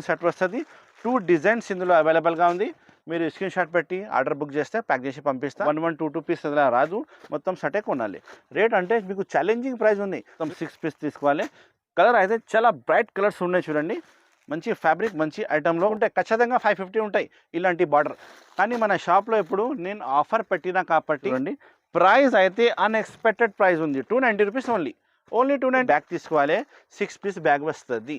Shirt వస్తుంది. Two designs ఇందులో అవైలబుల్గా ఉంది. మీరు స్క్రీన్ షాట్ పెట్టి ఆర్డర్ బుక్ చేస్తే ప్యాక్ చేసి పంపిస్తాం. One one two two piece అలా రాదు. మొత్తం షర్టే కొనాలి. రేట్ అంటే మీకు ఛాలెంజింగ్ ప్రైస్ ఉంది. మొత్తం సిక్స్ పీస్ తీసుకోవాలి. కలర్ అయితే చాలా బ్రైట్ కలర్స్ ఉన్నాయి చూడండి. మంచి ఫ్యాబ్రిక్ మంచి ఐటెంలో ఉంటాయి ఖచ్చితంగా ఫైవ్ ఫిఫ్టీ ఉంటాయి ఇలాంటి బార్డర్ కానీ మన షాప్లో ఇప్పుడు నేను ఆఫర్ పెట్టినా కాబట్టి చూడండి. ప్రైస్ అయితే అన్ఎక్స్పెక్టెడ్ ప్రైస్ ఉంది. Two ninety rupees only only two nine bag తీసుకోవాలి. సిక్స్ పీస్ బ్యాగ్ వస్తుంది.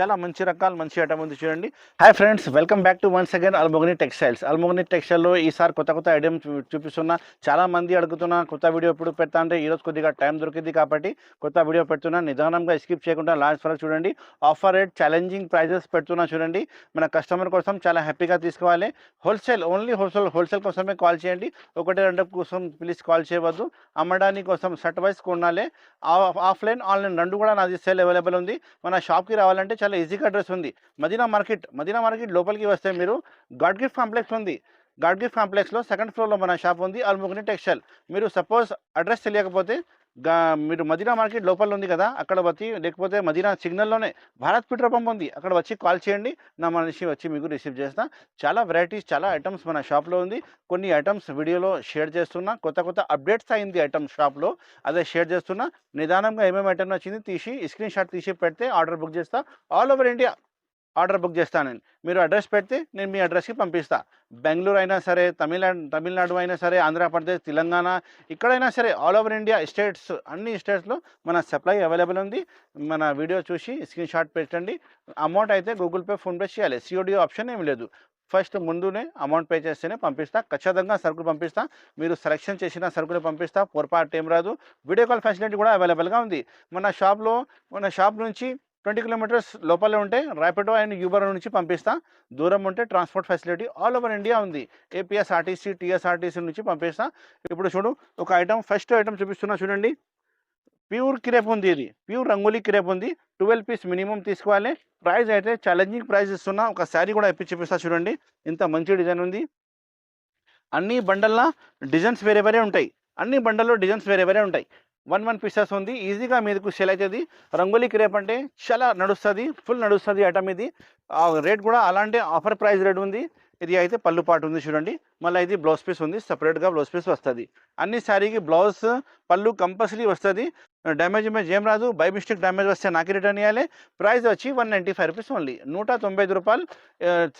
చాలా మంచి రకాలు మంచి ఐటమ్ ఉంది చూడండి. Hi friends welcome back to once again Almogni textiles Almogni టెక్స్టైల్లో ఈసారి కొత్త కొత్త ఐటమ్ చూపిస్తున్నా. చాలా మంది అడుగుతున్నా కొత్త వీడియో ఎప్పుడు పెడతా అంటే ఈరోజు కొద్దిగా టైం దొరికింది కాబట్టి కొత్త వీడియో పెడుతున్నా. నిదానంగా స్కిప్ చేయకుండా లాస్ట్ వరకు చూడండి. ఆఫర్ రేట్ ఛాలెంజింగ్ ప్రైజెస్ పెడుతున్నా చూడండి. మన కస్టమర్ కోసం చాలా హ్యాపీగా తీసుకోవాలి. హోల్సేల్ ఓన్లీ హోల్సేల్ హోల్సేల్ కోసమే కాల్ చేయండి. ఒకటి రెండు కోసం ప్లీజ్ కాల్ చేయవద్దు. అమ్మడానికి కోసం షర్ట్ వైస్ కొనాలి. ఆ- ఆఫ్లైన్ ఆన్లైన్ రెండు కూడా నాది సేల్ అవైలబుల్ ఉంది. మన షాప్కి రావాలంటే చాలా ఈజీగా అడ్రస్ ఉంది. మదీనా మార్కెట్ మదీనా మార్కెట్ లోపలికి వస్తే మీరు గాడ్ గిఫ్ట్ కాంప్లెక్స్ ఉంది. గాడ్ గిఫ్ట్ కాంప్లెక్స్లో సెకండ్ ఫ్లోర్లో మన షాప్ ఉంది. అల్ముగ్ని టెక్స్టైల్. మీరు సపోజ్ అడ్రస్ తెలియకపోతే గా మీరు మదీనా మార్కెట్ లోపల ఉంది కదా అక్కడ వచ్చి లేకపోతే మదీనా సిగ్నల్లోనే భారత్ పెట్రోల్ పంప్ ఉంది అక్కడ వచ్చి కాల్ చేయండి నా మనిషి వచ్చి మీకు రిసీవ్ చేస్తా. చాలా వెరైటీస్ చాలా ఐటమ్స్ మన షాప్లో ఉంది. కొన్ని ఐటమ్స్ వీడియోలో షేర్ చేస్తున్నా కొత్త కొత్త అప్డేట్స్ అయింది ఐటమ్ షాప్లో అదే షేర్ చేస్తున్నా. నిదానంగా ఏమేమి ఐటమ్ వచ్చింది తీసి స్క్రీన్ షాట్ తీసి పెడితే ఆర్డర్ బుక్ చేస్తా. All over India order book చేస్తాను. నేను మీరు అడ్రస్ పెడితే నేను మీ అడ్రస్కి పంపిస్తా. బెంగళూరు అయినా సరే తమిళనాడు తమిళనాడు అయినా సరే ఆంధ్రప్రదేశ్ తెలంగాణ ఎక్కడైనా సరే ఆల్ ఓవర్ ఇండియా స్టేట్స్ అన్ని స్టేట్స్లో మన సప్లై అవైలబుల్ ఉంది. మన వీడియో చూసి స్క్రీన్ షాట్ పెట్టండి. అమౌంట్ అయితే గూగుల్ పే ఫోన్పే చేయాలి. సిఓడి ఆప్షన్ ఏమి లేదు. ఫస్ట్ ముందునే అమౌంట్ పే చేస్తేనే పంపిస్తా. ఖచ్చితంగా సరుకులు పంపిస్తా. మీరు సెలెక్షన్ చేసిన సరుకులు పంపిస్తా. పొరపాటు ఏం రాదు. వీడియో కాల్ ఫెసిలిటీ కూడా అవైలబుల్గా ఉంది. మన షాప్లో మన షాప్ నుంచి ట్వంటీ కిలోమీటర్స్ లోపలే ఉంటే ర్యాపిడో అండ్ యూబర్ నుంచి పంపిస్తా. దూరం ఉంటే transport facility all over India ఉంది. ఏపీఎస్ఆర్టీసీ టీఎస్ఆర్టీసీ నుంచి పంపిస్తా. ఇప్పుడు చూడు ఒక ఐటమ్ ఫస్ట్ ఐటమ్ చూపిస్తున్నా చూడండి. ప్యూర్ క్రేప్ ఉంది ఇది. ప్యూర్ రంగోలీ క్రేప్ ఉంది. ట్వెల్వ్ పీస్ మినిమం తీసుకోవాలి. ప్రైస్ అయితే ఛాలెంజింగ్ ప్రైస్ ఇస్తున్నా. ఒక శారీ కూడా ఇప్పి చూపిస్తా చూడండి. ఇంత మంచి డిజైన్ ఉంది. అన్ని బండల్లో డిజైన్స్ వేరే వేరే ఉంటాయి. అన్ని బండల్లో డిజైన్స్ వేరే వేరే ఉంటాయి. వన్ వన్ పీసెస్ ఉంది. ఈజీగా మీదకు సెల్ అవుతుంది. రంగోలీ క్రేప్ అంటే చాలా నడుస్తుంది. ఫుల్ నడుస్తుంది ఐటమ్ ఇది. ఆ రేట్ కూడా అలాంటి ఆఫర్ ప్రైస్ రేట్ ఉంది. ఇది అయితే పళ్ళు పాటు ఉంది చూడండి. మళ్ళీ ఇది బ్లౌజ్ పీస్ ఉంది. సపరేట్గా బ్లౌజ్ పీస్ వస్తుంది. అన్ని శారీకి బ్లౌజ్ పళ్ళు కంపల్సరీ వస్తుంది. డ్యామేజ్ ఇమేజ్ ఏం రాదు. బై మిస్టేక్ డ్యామేజ్ వస్తే నాకు రిటర్న్ ఇవ్వాలి ప్రైస్ వచ్చి one ninety five rupees only నూట తొంభై ఐదు రూపాయలు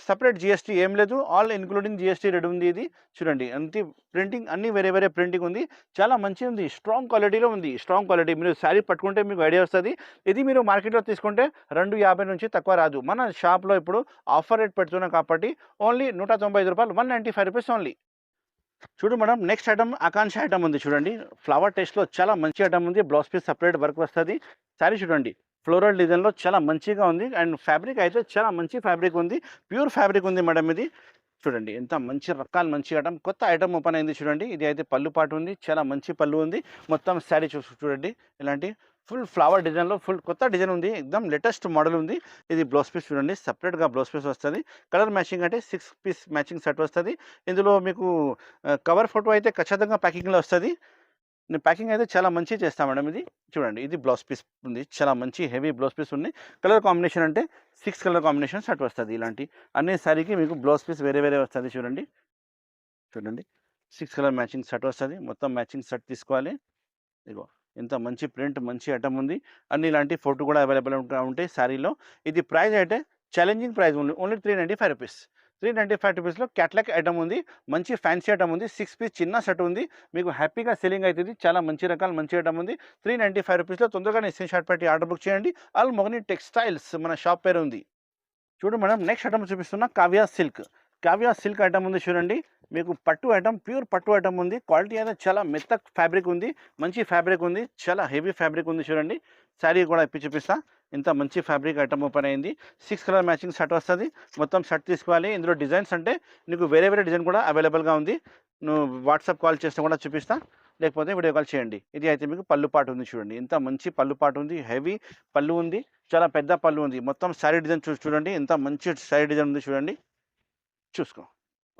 సపరేట్ జిఎస్టీ ఏం లేదు. ఆల్ ఇన్క్లూడింగ్ జిఎస్టీ రెడీ ఉంది ఇది. చూడండి అంతే ప్రింటింగ్ అన్ని వేరే వేరే ప్రింటింగ్ ఉంది. చాలా మంచిగా ఉంది. స్ట్రాంగ్ క్వాలిటీలో ఉంది. స్ట్రాంగ్ క్వాలిటీ మీరు శారీ పట్టుకుంటే మీకు ఐడియా వస్తుంది. ఇది మీరు మార్కెట్లో తీసుకుంటే రెండు యాభై నుంచి తక్కువ రాదు. మన షాప్లో ఇప్పుడు ఆఫర్ రేట్ పెడుతున్నాం కాబట్టి ఓన్లీ నూట తొంభై ఐదు రూపాయలు one ninety five rupees only చూడు madam next item Akanksha item ఉంది చూడండి. ఫ్లవర్ టేస్ట్లో చాలా మంచి ఐటమ్ ఉంది. బ్లౌజ్ పీస్ సపరేట్ వర్క్ వస్తుంది. సారీ చూడండి ఫ్లోరల్ డిజైన్లో చాలా మంచిగా ఉంది. అండ్ ఫ్యాబ్రిక్ అయితే చాలా మంచి ఫ్యాబ్రిక్ ఉంది. ప్యూర్ ఫ్యాబ్రిక్ ఉంది మేడం ఇది. చూడండి ఎంత మంచి రకాలు మంచి ఐటమ్ కొత్త ఐటమ్ ఓపెన్ అయింది చూడండి. ఇది అయితే పళ్ళు పాటు ఉంది. చాలా మంచి పళ్ళు ఉంది. మొత్తం శారీ చూ చూడండి. ఇలాంటి ఫుల్ ఫ్లవర్ డిజైన్లో ఫుల్ కొత్త డిజైన్ ఉంది. ఎక్దమ్ లేటెస్ట్ మోడల్ ఉంది. ఇది బ్లౌజ్ పీస్ చూడండి. సపరేట్గా బ్లౌజ్ పీస్ వస్తుంది. కలర్ మ్యాచింగ్ అంటే సిక్స్ పీస్ మ్యాచింగ్ సెట్ వస్తుంది. ఇందులో మీకు కవర్ ఫోటో అయితే ఖచ్చితంగా ప్యాకింగ్లో వస్తుంది. నేను ప్యాకింగ్ అయితే చాలా మంచి చేస్తాను మేడం ఇది. చూడండి ఇది బ్లౌజ్ పీస్ ఉంది. చాలా మంచి హెవీ బ్లౌజ్ పీస్ ఉంది. కలర్ కాంబినేషన్ అంటే సిక్స్ కలర్ కాంబినేషన్ సెట్ వస్తుంది ఇలాంటి. అన్ని సారీకి మీకు బ్లౌజ్ పీస్ వేరే వేరే వస్తుంది చూడండి. చూడండి. సిక్స్ కలర్ మ్యాచింగ్ సెట్ వస్తుంది. మొత్తం మ్యాచింగ్ సెట్ తీసుకోవాలి. ఇగో ఇంత మంచి ప్రింట్ మంచి ఐటమ్ ఉంది. అన్ని ఇలాంటి ఫోటో కూడా అవైలబుల్ ఉంటాయి శారీలో. ఇది ప్రైస్ అయితే ఛాలెంజింగ్ ప్రైస్ ఉంది only three ninety five rupees. Three ninety five రూపీస్లో క్యాట్లాక్ ఐటమ్ ఉంది. మంచి ఫ్యాన్సీ ఐటమ్ ఉంది. సిక్స్ పీస్ చిన్న షర్ట్ ఉంది. మీకు హ్యాపీగా సెల్లింగ్ అవుతుంది చాలా మంచి రకాల మంచి ఐటమ్ ఉంది. త్రీ నైంటీ ఫైవ్ రూపీస్లో తొందరగా స్క్రీన్ షాట్ పెట్టి ఆర్డర్ బుక్ చేయండి. ఆల్ మొగని టెక్స్టైల్స్ మన షాప్ పేరు ఉంది. చూడు మేడం నెక్స్ట్ ఐటమ్ చూపిస్తున్నా Kavya silk. Kavya silk item ఉంది చూడండి. మీకు పట్టు ఐటమ్ ప్యూర్ పట్టు ఐటమ్ ఉంది. క్వాలిటీ అయితే చాలా మెత్త ఫ్యాబ్రిక్ ఉంది. మంచి ఫ్యాబ్రిక్ ఉంది. చాలా హెవీ ఫ్యాబ్రిక్ ఉంది చూడండి. శారీ కూడా ఇప్పి చూపిస్తా. ఇంత మంచి ఫ్యాబ్రిక్ ఐటమ్ ఓపెన్ అయింది. సిక్స్ కలర్ మ్యాచింగ్ షర్ట్ వస్తుంది. మొత్తం షర్ట్ తీసుకోవాలి. ఇందులో డిజైన్స్ అంటే నీకు వేరే వేరే డిజైన్ కూడా అవైలబుల్గా ఉంది. నువ్వు వాట్సాప్ కాల్ చేస్తే కూడా చూపిస్తా. లేకపోతే వీడియో కాల్ చేయండి. ఇది అయితే మీకు పళ్ళు పాటు ఉంది చూడండి. ఇంత మంచి పళ్ళు పాటు ఉంది. హెవీ పళ్ళు ఉంది. చాలా పెద్ద పళ్ళు ఉంది. మొత్తం శారీ డిజైన్ చూ చూడండి. ఇంత మంచి శారీ డిజైన్ ఉంది చూడండి. చూసుకో.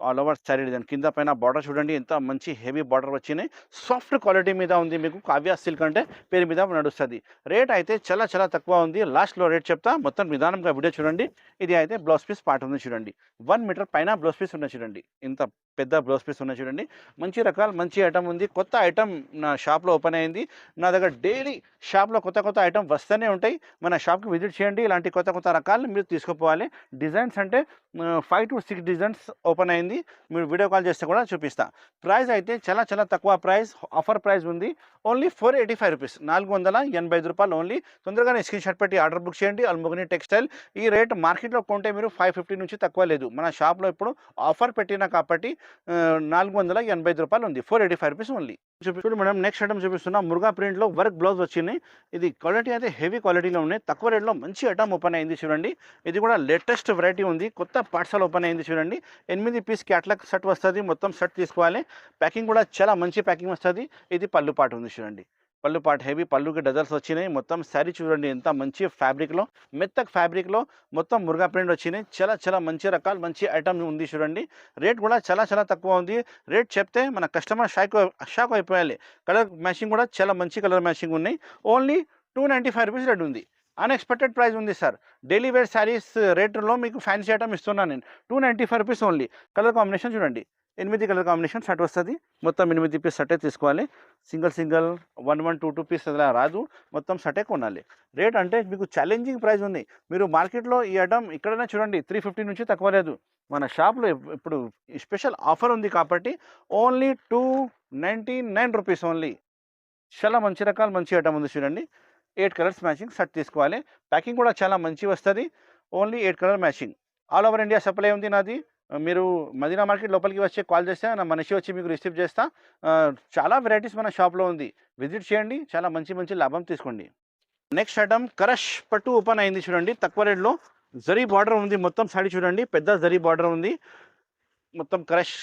All over sari design. కింద పైన బార్డర్ చూడండి ఎంత మంచి హెవీ బార్డర్ వచ్చినాయి సాఫ్ట్ క్వాలిటీ మీద ఉంది మీకు కావ్య సిల్క్ అంటే పేరు మీద నడుస్తుంది. రేట్ అయితే చాలా చాలా తక్కువ ఉంది. లాస్ట్లో రేట్ చెప్తా మొత్తం నిదానంగా వీడియో చూడండి. ఇది అయితే బ్లౌజ్ పీస్ పార్ట్ ఉంది చూడండి. వన్ మీటర్ పైన బ్లౌజ్ పీస్ ఉన్నాయి చూడండి. ఇంత పెద్ద బ్లౌజ్ పీస్ ఉన్నాయి చూడండి. మంచి రకాలు మంచి ఐటమ్ ఉంది. కొత్త ఐటమ్ నా షాప్లో ఓపెన్ అయింది. నా దగ్గర డైలీ షాప్లో కొత్త కొత్త ఐటమ్ వస్తూనే ఉంటాయి. మన షాప్కి విజిట్ చేయండి. ఇలాంటి కొత్త కొత్త రకాలు మీరు తీసుకుపోవాలి. డిజైన్స్ అంటే five to six designs open అయింది. మీరు వీడియో కాల్ చేస్తే కూడా చూపిస్తా. ప్రైస్ అయితే చాలా చాలా తక్కువ ప్రైస్ ఆఫర్ ప్రైస్ ఉంది. Only four eighty five rupees నాలుగు వందల ఎనభై ఐదు రూపాయలు ఓన్లీ తొందరగానే స్క్రీన్ షాట్ పెట్టి ఆర్డర్ బుక్ చేయండి. అల్ముగని టెక్స్టైల్ ఈ రేట్ మార్కెట్లో కొంటే మీరు ఫైవ్ ఫిఫ్టీ నుంచి తక్కువ లేదు. మన షాప్లో ఇప్పుడు ఆఫర్ పెట్టిన కాబట్టి నాలుగు వందల ఎనభై ఐదు రూపాయలు ఉంది. Four eighty five rupees only. చూపి మేడం నెక్స్ట్ ఐటమ్ చూపిస్తున్నా. మురుగా ప్రింట్లో వర్క్ బ్లౌజ్ వచ్చినాయి ఇది క్వాలిటీ అయితే హెవీ క్వాలిటీలో ఉన్నాయి. తక్కువ రేట్లో మంచి ఐటమ్ ఓపెన్ అయింది చూడండి. ఇది కూడా లేటెస్ట్ వెరైటీ ఉంది. కొత్త పార్సల్ ఓపెన్ అయింది చూడండి. ఎనిమిది పీస్ క్యాట్లాగ్ సెట్ వస్తుంది. మొత్తం సెట్ తీసుకోవాలి. ప్యాకింగ్ కూడా చాలా మంచి ప్యాకింగ్ వస్తుంది. ఇది పళ్ళు పాటు ఉంది చూడండి. పళ్ళు పాటు హెవీ పళ్ళుకి డజల్స్ వచ్చినాయి. మొత్తం శారీ చూడండి ఎంత మంచి ఫ్యాబ్రిక్లో మెత్తక్ ఫ్యాబ్రిక్లో మొత్తం మురుగా ప్రింట్ వచ్చినాయి. చాలా చాలా మంచి రకాలు మంచి ఐటమ్ ఉంది చూడండి. రేట్ కూడా చాలా చాలా తక్కువ ఉంది. రేట్ చెప్తే మన కస్టమర్ షాక్ షాక్ అయిపోయాలి. కలర్ మ్యాచింగ్ కూడా చాలా మంచి కలర్ మ్యాచింగ్ ఉన్నాయి. Only two ninety five rupees rate ఉంది. అన్ఎక్స్పెక్టెడ్ ప్రైస్ ఉంది సార్. డైలీ వేర్ శారీస్ రేట్లో మీకు ఫ్యాన్సీ ఐటమ్ ఇస్తున్నాను నేను. Two ninety five rupees only. Colour combination చూడండి. ఎనిమిది కలర్ కాంబినేషన్ షర్ట్ వస్తుంది. మొత్తం ఎనిమిది పీస్ షర్టే తీసుకోవాలి. Single single one one two two piece అలా రాదు. మొత్తం షర్టే కొనాలి. రేట్ అంటే మీకు ఛాలెంజింగ్ ప్రైస్ ఉంది. మీరు మార్కెట్లో ఈ ఐటమ్ ఇక్కడనే చూడండి. త్రీ ఫిఫ్టీ నుంచి తక్కువ లేదు. మన షాప్లో ఇప్పుడు స్పెషల్ ఆఫర్ ఉంది కాబట్టి only two ninety nine rupees only చాలా మంచి రకాలు మంచి ఐటమ్ ఉంది చూడండి. ఎయిట్ కలర్స్ మ్యాచింగ్ షర్ట్ తీసుకోవాలి. ప్యాకింగ్ కూడా చాలా మంచి వస్తుంది. Only eight colour matching all over India supply ఉంది నాది. మీరు మదీనా మార్కెట్ లోపలికి వచ్చి కాల్ చేస్తే నా మనిషి వచ్చి మీకు రిసీవ్ చేస్తా. చాలా వెరైటీస్ మన షాప్లో ఉంది. విజిట్ చేయండి. చాలా మంచి మంచి లాభం తీసుకోండి. నెక్స్ట్ ఐటమ్ కరష్ పట్టు ఓపెన్ అయింది చూడండి. తక్కువ రేట్లో జరీ బార్డర్ ఉంది. మొత్తం సాడీ చూడండి. పెద్ద జరీ బార్డర్ ఉంది. మొత్తం క్రష్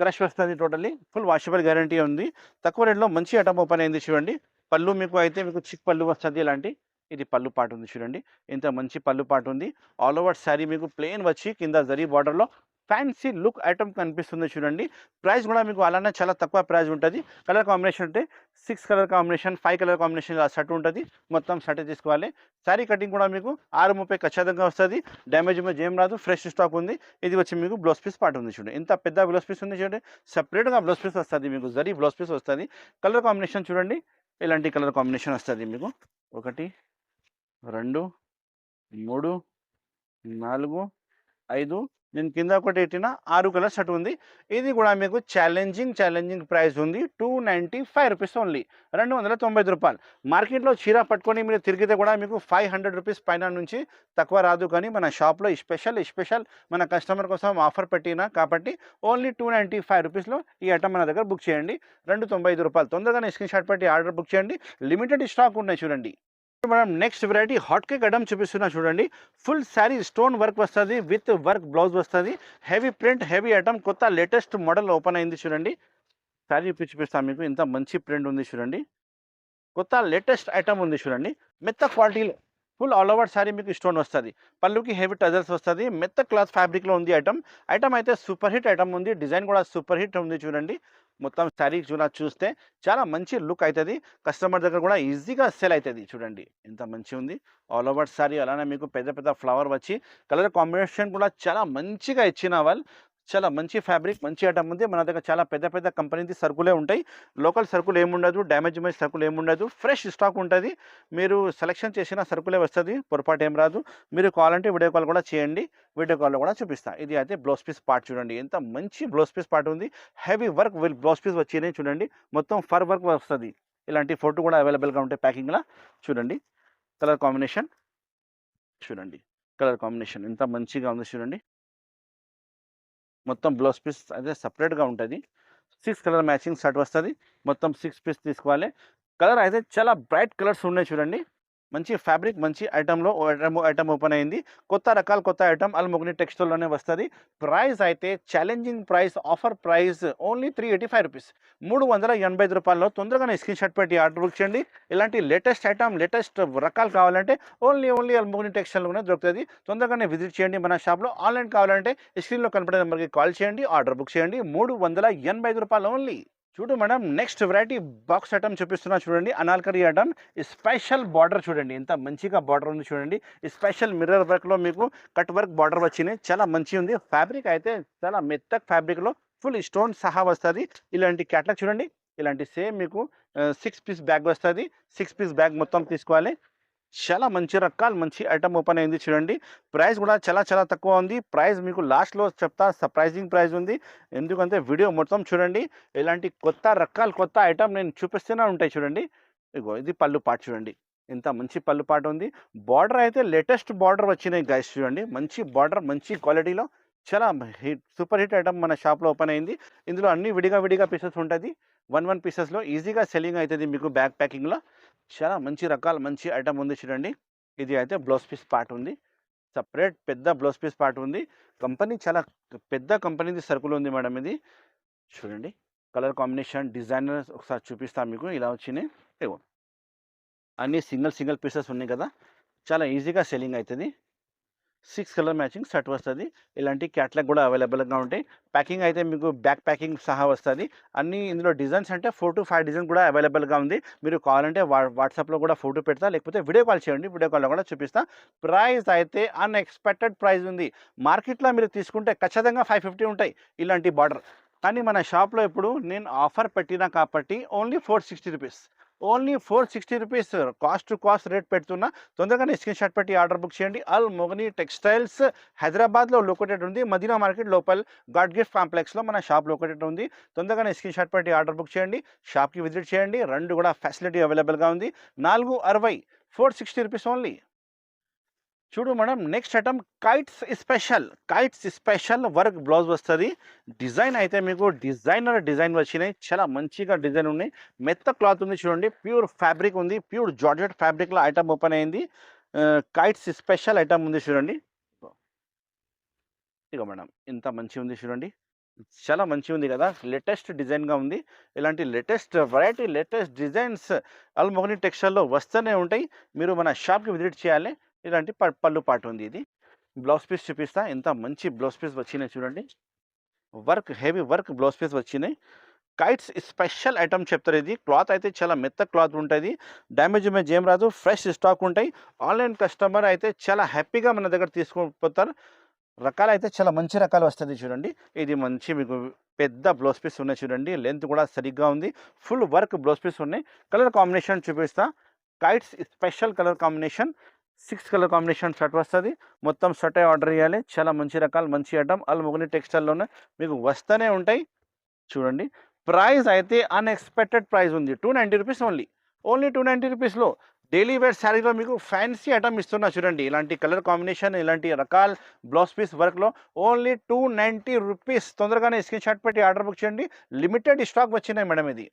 క్రష్ వస్తుంది టోటలీ ఫుల్ వాషబుల్ గ్యారంటీ ఉంది. తక్కువ రేట్లో మంచి ఐటమ్ ఓపెన్ అయింది చూడండి. పళ్ళు మీకు అయితే మీకు చిక్ పళ్ళు వస్తుంది ఇలాంటి. ఇది పళ్ళు పాటు ఉంది చూడండి. ఇంత మంచి పళ్ళు పాటు ఉంది. ఆల్ ఓవర్ శారీ మీకు ప్లెయిన్ వచ్చి కింద జరీ బార్డర్లో ఫ్యాన్సీ లుక్ ఐటమ్ కనిపిస్తుంది చూడండి. ప్రైస్ కూడా మీకు అలానే చాలా తక్కువ ప్రైస్ ఉంటుంది. కలర్ కాంబినేషన్ అంటే six colour combination five colour combination ఇలా షర్ట్ ఉంటుంది. మొత్తం షర్ట్ తీసుకోవాలి. శారీ కటింగ్ కూడా మీకు ఆరు ముప్పై ఖచ్చితంగా వస్తుంది. డ్యామేజ్ ఇమేజ్ ఏం రాదు. ఫ్రెష్ స్టాక్ ఉంది. ఇది వచ్చి మీకు బ్లౌజ్ పీస్ పార్ట్ ఉంది చూడండి. ఇంత పెద్ద బ్లౌజ్ పీస్ ఉంది చూడండి. సపరేట్గా బ్లౌజ్ పీస్ వస్తుంది మీకు. జరీ బ్లౌజ్ పీస్ వస్తుంది. కలర్ కాంబినేషన్ చూడండి. ఇలాంటి కలర్ కాంబినేషన్ వస్తుంది మీకు? ఒకటి రెండు మూడు నాలుగు ఐదు నేను కింద ఒకటి పెట్టిన ఆరు కలర్ షర్ట్ ఉంది. ఇది కూడా మీకు ఛాలెంజింగ్ ఛాలెంజింగ్ ప్రైస్ ఉంది. Two ninety five rupees only రెండు వందల తొంభై ఐదు రూపాయలు. మార్కెట్లో చీర పట్టుకొని మీరు తిరిగితే కూడా మీకు ఫైవ్ హండ్రెడ్ రూపీస్ పైన నుంచి తక్కువ రాదు. కానీ మన షాప్లో స్పెషల్ స్పెషల్ మన కస్టమర్ కోసం ఆఫర్ పెట్టిన కాబట్టి ఓన్లీ టూ నైంటీ ఫైవ్ రూపీస్లో ఈ ఐటమ్ మన దగ్గర బుక్ చేయండి. రెండు తొంభై ఐదు రూపాయలు. తొందరగానే స్క్రీన్ షాట్ పెట్టి ఆర్డర్ బుక్ చేయండి. లిమిటెడ్ స్టాక్ ఉన్నాయి చూడండి. మనం నెక్స్ట్ వెరైటీ హాట్ కేక్ అడమ్ చూపిస్తున్నా చూడండి. ఫుల్ శారీ స్టోన్ వర్క్ వస్తుంది విత్ వర్క్ బ్లౌజ్ వస్తుంది. హెవీ ప్రింట్ హెవీ ఐటమ్ కొత్త లేటెస్ట్ మోడల్ ఓపెన్ అయింది చూడండి. శారీ ఇప్పి చూపిస్తాను మీకు ఇంత మంచి ప్రింట్ ఉంది చూడండి. కొత్త లేటెస్ట్ ఐటమ్ ఉంది చూడండి. మెత్త క్వాలిటీలో ఫుల్ ఆల్ ఓవర్ శారీ మీకు స్టోన్ వస్తుంది. పళ్ళుకి హెవీ టజల్స్ వస్తుంది. మెత్త క్లాత్ ఫ్యాబ్రిక్లో ఉంది ఐటమ్. ఐటమ్ అయితే సూపర్ హిట్ ఐటమ్ ఉంది. డిజైన్ కూడా సూపర్ హిట్ ఉంది చూడండి. మొత్తం శారీ చూడ చూస్తే చాలా మంచి లుక్ అవుతుంది కస్టమర్ దగ్గర కూడా ఈజీగా సెల్ అవుతుంది చూడండి. ఎంత మంచి ఉంది. ఆల్ ఓవర్ శారీ అలానే మీకు పెద్ద పెద్ద ఫ్లవర్ వచ్చి కలర్ కాంబినేషన్ కూడా చాలా మంచిగా ఇచ్చిన వాళ్ళు చాలా మంచి ఫ్యాబ్రిక్ మంచి ఐటమ్ ఉంది. మన దగ్గర చాలా పెద్ద పెద్ద కంపెనీది సరుకులే ఉంటాయి. లోకల్ సరుకులు ఏముండదు డ్యామేజ్ ఇమేజ్ సరుకులు ఏముండదు. ఫ్రెష్ స్టాక్ ఉంటుంది. మీరు సెలెక్షన్ చేసిన సరుకులే వస్తుంది పొరపాటు ఏం రాదు. మీరు కావాలంటే వీడియో కాల్ కూడా చేయండి. వీడియో కాల్లో కూడా చూపిస్తా. ఇది అయితే బ్లౌజ్ పీస్ పార్ట్ చూడండి. ఎంత మంచి బ్లౌజ్ పీస్ పార్ట్ ఉంది. హెవీ వర్క్ బ్లౌజ్ పీస్ వచ్చినాయి చూడండి. మొత్తం ఫర్ వర్క్ వస్తుంది. ఇలాంటి ఫోటో కూడా అవైలబుల్గా ఉంటాయి ప్యాకింగ్లో చూడండి. Colour combination. చూడండి. కలర్ కాంబినేషన్ ఎంత మంచిగా ఉంది చూడండి. మొత్తం బ్లౌజ్ పీస్ అయితే సపరేట్గా ఉంటుంది. సిక్స్ కలర్ మ్యాచింగ్ షర్ట్ వస్తుంది. మొత్తం సిక్స్ పీస్ తీసుకోవాలి. కలర్ అయితే చాలా బ్రైట్ కలర్స్ ఉన్నాయి చూడండి. మంచి ఫ్యాబ్రిక్ మంచి ఐటెంలో ఐటమ్ ఐటమ్ ఓపెన్ అయింది. కొత్త రకాల కొత్త ఐటమ్ అల్ముగ్ని టెక్స్టైల్లోనే వస్తుంది. ప్రైస్ అయితే challenging price offer price only three eighty five rupees మూడు వందల ఎనభై ఐదు రూపాయల్లో తొందరగానే స్క్రీన్ షాట్ పెట్టి ఆర్డర్ బుక్ చేయండి. ఇలాంటి లేటెస్ట్ ఐటమ్ లేటెస్ట్ రకాలు కావాలంటే ఓన్లీ ఓన్లీ అల్ముగ్ని టెక్స్టైల్లోనే దొరుకుతుంది. తొందరగానే విజిట్ చేయండి మన షాప్లో ఆన్లైన్ కావాలంటే స్క్రీన్లో కనపడే నెంబర్కి కాల్ చేయండి ఆర్డర్ బుక్ చేయండి. మూడు వందల ఎనభై ఐదు రూపాయలు ఓన్లీ చూడు madam next variety box item చూపిస్తున్నా చూడండి. అనాల్కరీ ఐటమ్ స్పెషల్ బార్డర్ చూడండి. ఎంత మంచిగా బార్డర్ ఉంది చూడండి. స్పెషల్ మిర్రర్ వర్క్లో మీకు కట్ వర్క్ బార్డర్ వచ్చినాయి. చాలా మంచి ఉంది. ఫ్యాబ్రిక్ అయితే చాలా మెత్తక్ ఫ్యాబ్రిక్లో ఫుల్ స్టోన్ సహా వస్తుంది. ఇలాంటి క్యాట్లాగ్ చూడండి. ఇలాంటి సేమ్ మీకు సిక్స్ పీస్ బ్యాగ్ వస్తుంది. సిక్స్ పీస్ బ్యాగ్ మొత్తం తీసుకోవాలి. చాలా మంచి రకాలు మంచి ఐటమ్ ఓపెన్ అయింది చూడండి. ప్రైస్ కూడా చాలా చాలా తక్కువ ఉంది. ప్రైస్ మీకు లాస్ట్లో చెప్తా సర్ప్రైజింగ్ ప్రైస్ ఉంది. ఎందుకంటే వీడియో మొత్తం చూడండి. ఇలాంటి కొత్త రకాలు కొత్త ఐటమ్ నేను చూపిస్తూనే ఉంటాయి చూడండి. ఇగో ఇది పళ్ళు పాట చూడండి. ఇంత మంచి పళ్ళు పాట ఉంది. బార్డర్ అయితే లేటెస్ట్ బార్డర్ వచ్చినాయి గైస్ చూడండి. మంచి బార్డర్ మంచి క్వాలిటీలో చాలా హిట్ సూపర్ హిట్ ఐటమ్ మన షాప్లో ఓపెన్ అయింది. ఇందులో అన్ని విడిగా విడిగా పీసెస్ ఉంటుంది. వన్ వన్ పీసెస్లో ఈజీగా సెల్లింగ్ అవుతుంది మీకు బ్యాక్ ప్యాకింగ్లో. చాలా మంచి రకాల మంచి ఐటమ్ ఉంది చూడండి. ఇది అయితే బ్లౌజ్ పీస్ పార్ట్ ఉంది. సపరేట్ పెద్ద బ్లౌజ్ పీస్ పార్ట్ ఉంది. కంపెనీ చాలా పెద్ద కంపెనీది సరుకులు ఉంది మేడం ఇది. చూడండి. కలర్ కాంబినేషన్ డిజైనర్ ఒకసారి చూపిస్తాను మీకు ఇలా వచ్చినాయి. ఏవో అన్నీ సింగిల్ సింగిల్ పీసెస్ ఉన్నాయి కదా. చాలా ఈజీగా సెల్లింగ్ అవుతుంది సిక్స్ కలర్ మ్యాచింగ్ సెట్ వస్తుంది. ఇలాంటి క్యాట్లాగ్ కూడా అవైలబుల్గా ఉంటాయి. ప్యాకింగ్ అయితే మీకు బ్యాక్ ప్యాకింగ్ సహా వస్తుంది. అన్ని ఇందులో డిజైన్స్ అంటే ఫోర్ టు ఫైవ్ డిజైన్ కూడా అవైలబుల్గా ఉంది. మీరు కావాలంటే వా వాట్సాప్లో కూడా ఫోటో పెడతా లేకపోతే వీడియో కాల్ చేయండి. వీడియో కాల్లో కూడా చూపిస్తా. ప్రైస్ అయితే అన్ఎక్స్పెక్టెడ్ ప్రైస్ ఉంది. మార్కెట్లో మీరు తీసుకుంటే ఖచ్చితంగా ఫైవ్ ఫిఫ్టీ ఉంటాయి ఇలాంటి బార్డర్. కానీ మన షాప్లో ఇప్పుడు నేను ఆఫర్ పెట్టినా కాబట్టి only four sixty rupees. Only four sixty rupees cost to cost rate పెడుతున్నా. తొందరగానే స్క్రీన్ షాట్ పెట్టి ఆర్డర్ బుక్ చేయండి. అల్ మొగని టెక్స్టైల్స్ హైదరాబాద్లో లొకేటెడ్ ఉంది. మదీనా మార్కెట్ లోపల్ గాడ్ గిఫ్ట్ కాంప్లెక్స్లో మన షాప్ లొకేటెడ్ ఉంది. తొందరగానే స్క్రీన్ షాట్ పెట్టి ఆర్డర్ బుక్ చేయండి. షాప్కి విజిట్ చేయండి. రెండు కూడా ఫెసిలిటీ అవైలబుల్గా ఉంది. నాలుగు అరవై ఫోర్ సిక్స్టీ రూపీస్ ఓన్లీ చూడు madam next item kites special kites special work blouse వస్తుంది. డిజైన్ అయితే మీకు డిజైనర్ డిజైన్ వచ్చినాయి. చాలా మంచిగా డిజైన్ ఉన్నాయి. మెత్త క్లాత్ ఉంది చూడండి. ప్యూర్ ఫ్యాబ్రిక్ ఉంది. ప్యూర్ జార్జెట్ ఫ్యాబ్రిక్లో ఐటమ్ ఓపెన్ అయింది. కైట్స్ స్పెషల్ ఐటమ్ ఉంది చూడండి. ఇక మేడం ఇంత మంచిగా ఉంది చూడండి. చాలా మంచి ఉంది కదా. లేటెస్ట్ డిజైన్గా ఉంది. ఇలాంటి latest variety latest designs Almogani టెక్స్టైల్లో వస్తూనే ఉంటాయి. మీరు మన షాప్కి విజిట్ చేయాలి. ఇలాంటి ప- పళ్ళు పాటు ఉంది ఇది. బ్లౌజ్ పీస్ చూపిస్తా. ఎంత మంచి బ్లౌజ్ పీస్ వచ్చినాయి చూడండి. Work heavy work blouse piece వచ్చినాయి. కైట్స్ స్పెషల్ ఐటమ్ చెప్తారు ఇది. క్లాత్ అయితే చాలా మెత్త క్లాత్ ఉంటుంది. డ్యామేజ్ ఇమేజ్ ఏం రాదు. ఫ్రెష్ స్టాక్ ఉంటాయి. ఆన్లైన్ కస్టమర్ అయితే చాలా హ్యాపీగా మన దగ్గర తీసుకుపోతారు. రకాలు అయితే చాలా మంచి రకాలు వస్తుంది చూడండి. ఇది మంచి మీకు పెద్ద బ్లౌజ్ పీస్ ఉన్నాయి చూడండి. లెంత్ కూడా సరిగ్గా ఉంది. ఫుల్ వర్క్ బ్లౌజ్ పీస్ ఉన్నాయి. కలర్ కాంబినేషన్ చూపిస్తా. Kites special colour combination. Six colour combination shirt వస్తుంది. మొత్తం షర్టే ఆర్డర్ చేయాలి. చాలా మంచి రకాలు మంచి ఐటమ్. అల్ మొగని టెక్స్టైల్లోనే మీకు వస్తూనే ఉంటాయి. చూడండి. ప్రైస్ అయితే అన్ఎక్స్పెక్టెడ్ ప్రైస్ ఉంది. Two ninety rupees only. Only two ninety రూపీస్లో డైలీ వేర్ శారీలో మీకు ఫ్యాన్సీ ఐటమ్ ఇస్తున్నా చూడండి. ఇలాంటి కలర్ కాంబినేషన్ ఇలాంటి రకాల బ్లౌజ్ పీస్ వర్క్లో ఓన్లీ టూ నైంటీ రూపీస్. తొందరగానే స్క్రీన్ షాట్ పెట్టి ఆర్డర్ బుక్ చేయండి. లిమిటెడ్ స్టాక్ వచ్చినాయి మేడం ఇది.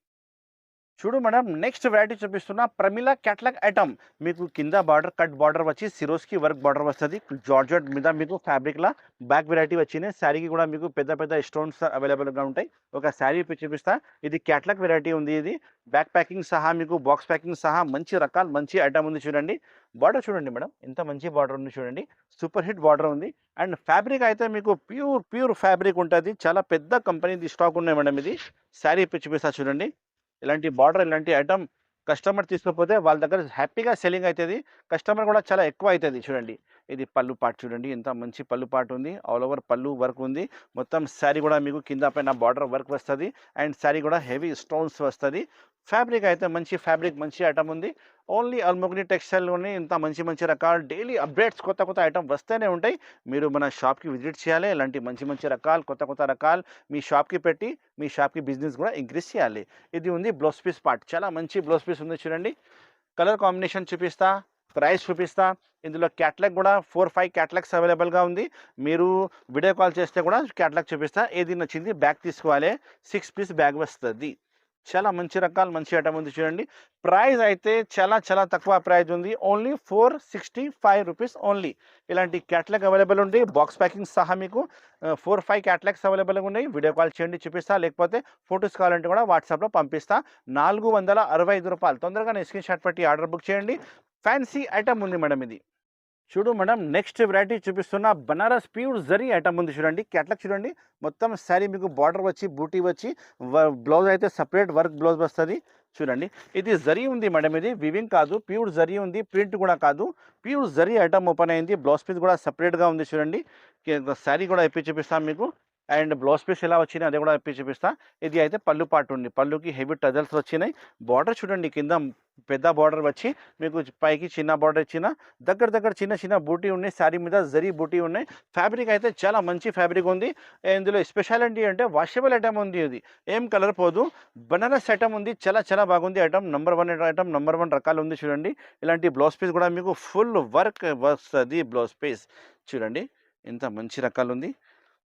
చూడు మేడం నెక్స్ట్ వెరైటీ చూపిస్తున్న ప్రమిళ క్యాట్లాగ్ ఐటమ్ మీకు కింద బార్డర్ కట్ బార్డర్ వచ్చి సిరోస్కి వర్క్ బార్డర్ వస్తుంది. జార్జెట్ మీద మీకు ఫ్యాబ్రిక్లా బ్యాక్ వెరైటీ వచ్చినాయి శారీకి కూడా మీకు పెద్ద పెద్ద స్టోన్స్ అవైలబుల్గా ఉంటాయి. ఒక శారీ చూపిస్తా. ఇది క్యాట్లాగ్ వెరైటీ ఉంది ఇది. బ్యాక్ ప్యాకింగ్ సహా మీకు బాక్స్ ప్యాకింగ్ సహా మంచి రకాలు మంచి ఐటమ్ ఉంది చూడండి. బార్డర్ చూడండి మేడం. ఎంత మంచి బార్డర్ ఉంది చూడండి. సూపర్ హిట్ బార్డర్ ఉంది. అండ్ ఫ్యాబ్రిక్ అయితే మీకు ప్యూర్ ప్యూర్ ఫ్యాబ్రిక్ ఉంటుంది. చాలా పెద్ద కంపెనీది స్టాక్ ఉన్నాయి మేడం ఇది. శారీ చూపిస్తా చూడండి. ఇలాంటి బార్డర్ ఇలాంటి ఐటమ్ కస్టమర్ తీసుకుపోతే వాళ్ళ దగ్గర హ్యాపీగా సెల్లింగ్ అవుతుంది కస్టమర్ కూడా చాలా ఎక్కువ అవుతుంది చూడండి. ఇది పళ్ళు పాటు చూడండి ఎంత మంచి పళ్ళు పాటు ఉంది. ఆల్ ఓవర్ పళ్ళు వర్క్ ఉంది. మొత్తం శారీ కూడా మీకు కింద పైన బార్డర్ వర్క్ వస్తుంది. అండ్ శారీ కూడా హెవీ స్టోన్స్ వస్తుంది. ఫ్యాబ్రిక్ అయితే మంచి ఫ్యాబ్రిక్ మంచి ఐటమ్ ఉంది. ఓన్లీ అల్మోగ్ని టెక్స్టైల్లోనే ఇంత మంచి మంచి రకాలు డైలీ అప్డేట్స్ కొత్త కొత్త ఐటమ్ వస్తూనే ఉంటాయి. మీరు మన షాప్కి విజిట్ చేయాలి. ఇలాంటి మంచి మంచి రకాలు కొత్త కొత్త రకాలు మీ షాప్కి పెట్టి మీ షాప్కి బిజినెస్ కూడా ఇంక్రీజ్ చేయాలి. ఇది ఉంది బ్లౌజ్ పీస్ పార్ట్. చాలా మంచి బ్లౌజ్ పీస్ ఉంది చూడండి. కలర్ కాంబినేషన్ చూపిస్తా. ప్రైస్ చూపిస్తా. ఇందులో క్యాట్లాగ్ కూడా ఫోర్ ఫైవ్ క్యాట్లాగ్స్ అవైలబుల్గా ఉంది. మీరు వీడియో కాల్ చేస్తే కూడా క్యాట్లాగ్ చూపిస్తా. ఏది నచ్చింది బ్యాగ్ తీసుకోవాలి. సిక్స్ పీస్ బ్యాగ్ వస్తుంది. చాలా మంచి రకాలు మంచి ఐటమ్ ఉంది చూడండి. ప్రైస్ అయితే చాలా చాలా తక్కువ ప్రైస్ ఉంది. Only four sixty five rupees only. ఇలాంటి క్యాట్లాగ్ అవైలబుల్ ఉంది. బాక్స్ ప్యాకింగ్ సహా మీకు ఫోర్ ఫైవ్ క్యాట్లాగ్స్ అవైలబుల్గా ఉన్నాయి. వీడియో కాల్ చేయండి చూపిస్తా. లేకపోతే ఫొటోస్ కావాలంటే కూడా వాట్సాప్లో పంపిస్తా. నాలుగు వందల అరవై ఐదు రూపాయలు. తొందరగా స్క్రీన్ షాట్ పెట్టి ఆర్డర్ బుక్ చేయండి. ఫ్యాన్సీ ఐటమ్ ఉంది మేడం ఇది. చూడు మేడం నెక్స్ట్ వెరైటీ చూపిస్తున్న బనారస్ ప్యూర్ జరీ ఐటమ్ ఉంది చూడండి. క్యాట్లాగ్ చూడండి. మొత్తం శారీ మీకు బార్డర్ వచ్చి బూటీ వచ్చి బ్లౌజ్ అయితే సపరేట్ వర్క్ బ్లౌజ్ వస్తుంది. చూడండి. ఇది జరీ ఉంది మేడం ఇది. వివింగ్ కాదు. ప్యూర్ జరీ ఉంది. ప్రింట్ కూడా కాదు. ప్యూర్ జరీ ఐటమ్ ఓపెన్ అయింది. బ్లౌజ్ పీస్ కూడా సపరేట్గా ఉంది చూడండి. శారీ కూడా ఇప్పి చూపిస్తాం మీకు. అండ్ బ్లౌజ్ పీస్ ఎలా వచ్చినాయి అది కూడా చూపిస్తా. ఇది అయితే పళ్ళు పాటు ఉంది. పళ్ళుకి హెవీ టజల్స్ వచ్చినాయి. బార్డర్ చూడండి కింద పెద్ద బార్డర్ వచ్చి మీకు పైకి చిన్న బార్డర్ ఇచ్చిన దగ్గర దగ్గర చిన్న చిన్న బూటీ ఉన్నాయి. శారీ మీద జరీ బూటీ ఉన్నాయి. ఫ్యాబ్రిక్ అయితే చాలా మంచి ఫ్యాబ్రిక్ ఉంది. ఇందులో స్పెషాలిటీ అంటే వాషబుల్ ఐటమ్ ఉంది ఇది. ఏం కలర్ పోదు. బనారస్ ఐటమ్ ఉంది. చాలా చాలా బాగుంది item number one item number one రకాలు ఉంది చూడండి. ఇలాంటి బ్లౌజ్ పీస్ కూడా మీకు ఫుల్ వర్క్ వస్తుంది బ్లౌజ్ పీస్ చూడండి. ఇంత మంచి రకాలు ఉంది.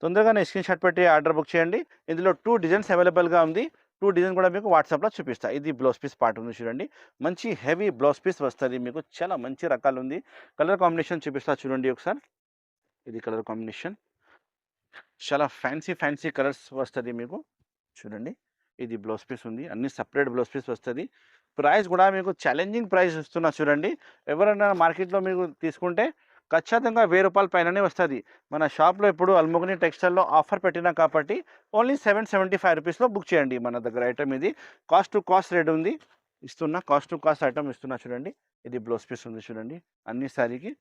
తొందరగానే స్క్రీన్ షాట్ పెట్టి ఆర్డర్ బుక్ చేయండి. ఇందులో టూ డిజైన్స్ అవైలబుల్గా ఉంది. టూ డిజైన్ కూడా మీకు వాట్సాప్లో చూపిస్తా. ఇది బ్లౌజ్ పీస్ పార్ట్ ఉంది చూడండి. మంచి హెవీ బ్లౌజ్ పీస్ వస్తుంది. మీకు చాలా మంచి రకాలు ఉంది. కలర్ కాంబినేషన్ చూపిస్తా చూడండి ఒకసారి. ఇది కలర్ కాంబినేషన్. చాలా ఫ్యాన్సీ ఫ్యాన్సీ కలర్స్ వస్తుంది మీకు. చూడండి. ఇది బ్లౌజ్ పీస్ ఉంది. అన్ని సపరేట్ బ్లౌజ్ పీస్ వస్తుంది. ప్రైస్ కూడా మీకు ఛాలెంజింగ్ ప్రైస్ ఇస్తున్నా చూడండి. ఎవరైనా మార్కెట్లో మీకు తీసుకుంటే ఖచ్చితంగా వెయ్యి రూపాయల పైననే వస్తుంది. మన షాప్లో ఇప్పుడు అల్ముగని టెక్స్టైల్లో ఆఫర్ పెట్టినా కాబట్టి ఓన్లీ సెవెన్ సెవెంటీ ఫైవ్ రూపీస్లో బుక్ చేయండి మన దగ్గర ఐటమ్ ఇది. కాస్ట్ టు కాస్ట్ రేట్ ఉంది. ఇస్తున్నా కాస్ట్ టు కాస్ట్ ఐటమ్ ఇస్తున్నా చూడండి. ఇది బ్లౌజ్ పీస్ ఉంది చూడండి. అన్ని శారీకి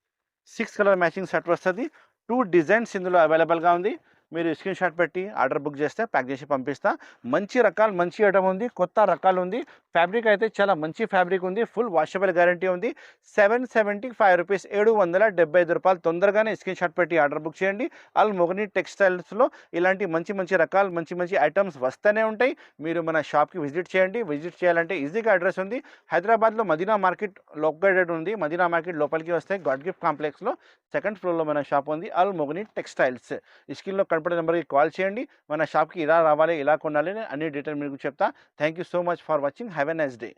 సిక్స్ కలర్ మ్యాచింగ్ సెట్ వస్తుంది. టూ డిజైన్స్ ఇందులో అవైలబుల్గా ఉంది. మీరు స్క్రీన్ షాట్ పెట్టి ఆర్డర్ బుక్ చేస్తే ప్యాక్ చేసి పంపిస్తా. మంచి రకాలు మంచి ఐటమ్ ఉంది కొత్త రకాలు ఉంది. ఫ్యాబ్రిక్ అయితే చాలా మంచి ఫ్యాబ్రిక్ ఉంది ఫుల్ వాషబుల్ గ్యారంటీ ఉంది. సెవెన్ సెవెంటీ ఫైవ్ రూపీస్ ఏడు వందల డెబ్బై ఐదు రూపాయలు తొందరగానే స్క్రీన్ షాట్ పెట్టి ఆర్డర్ బుక్ చేయండి. అల్ మొగని టెక్స్టైల్స్లో ఇలాంటి మంచి మంచి రకాలు మంచి మంచి ఐటమ్స్ వస్తూనే ఉంటాయి. మీరు మన షాప్కి విజిట్ చేయండి. విజిట్ చేయాలంటే ఈజీగా అడ్రస్ ఉంది. హైదరాబాద్లో మదీనా మార్కెట్ లోకేటెడ్ ఉంది. మదీనా మార్కెట్ లోపలికి వస్తే గాడ్ గిఫ్ట్ కాంప్లెక్స్లో సెకండ్ ఫ్లోర్లో మన షాప్ ఉంది. అల్ మొగని టెక్స్టైల్స్. ఈ కనిపి కనపడే నెంబర్కి కాల్ చేయండి. మన షాప్కి ఇలా రావాలి ఇలా కొనాలి అని అన్ని డీటెయిల్ మీకు చెప్తా. Thank you so much for watching. Have a nice day.